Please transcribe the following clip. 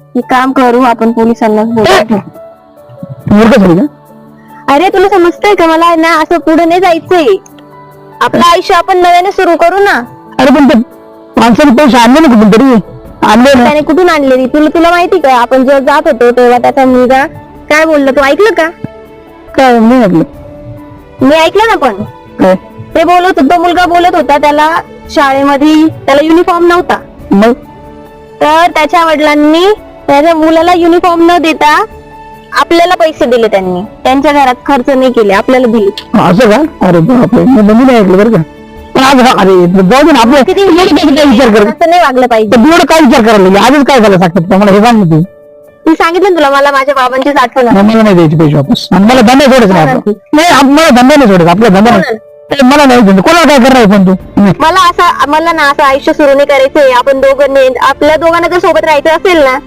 एक काम करू आपण पोलिसांना बोलू. मूर्ख झाली का अरे तुला समजतंय का? मला ना असं पुढे नाही जायचंय. आपलं आयुष्य आपण नव्याने सुरू करू ना. अरे पण ते माणसाने पैसे आणले ना कुठून तरी? आणले ना. त्याने कुठून आणलेली तुला तुला माहिती का? आपण जेव्हा जात होतो तेव्हा त्याचा मुलगा काय बोलला? तू ऐकलं का? काय नाही ऐकलं. मी ऐकलं ना पण. काय? ते बोलत तो मुलगा बोलत होता त्याला शाळेमध्ये त्याला युनिफॉर्म नव्हता. मग? तर त्याच्या वडिलांनी त्याच्या मुलाला युनिफॉर्म न देता आपल्याला पैसे दिले त्यांनी. त्यांच्या घरात खर्च नाही केले आपल्याला दिले. असं का? अरे बापरे मी नाही ऐकलं बरं का. पण आज अरे जाऊ दे ना आपलं किती एवढं काय काय विचार कर असं नाही वागलं पाहिजे. एवढं काय विचार करायला लागली? आजच काय झालं सांगतात का? मला हे सांग ना तू. मी सांगितलं ना तुला मला माझ्या बाबांचीच आठवण आली. मग मला नाही द्यायचे पैसे वापस. आणि मला धंदा सोडायचा नाही आपला. नाही आप- मला धंदा नाही सोडायचा आपला धंदा नाही. ते मला नाही धंदा. कोणाला काय करणार पण तू? नाही. मला असं मला ना असं आयुष्य सुरू नाही करायचंय. आपण दोघांनी आपल्या दोघांना जर सोबत राहायचं असेल ना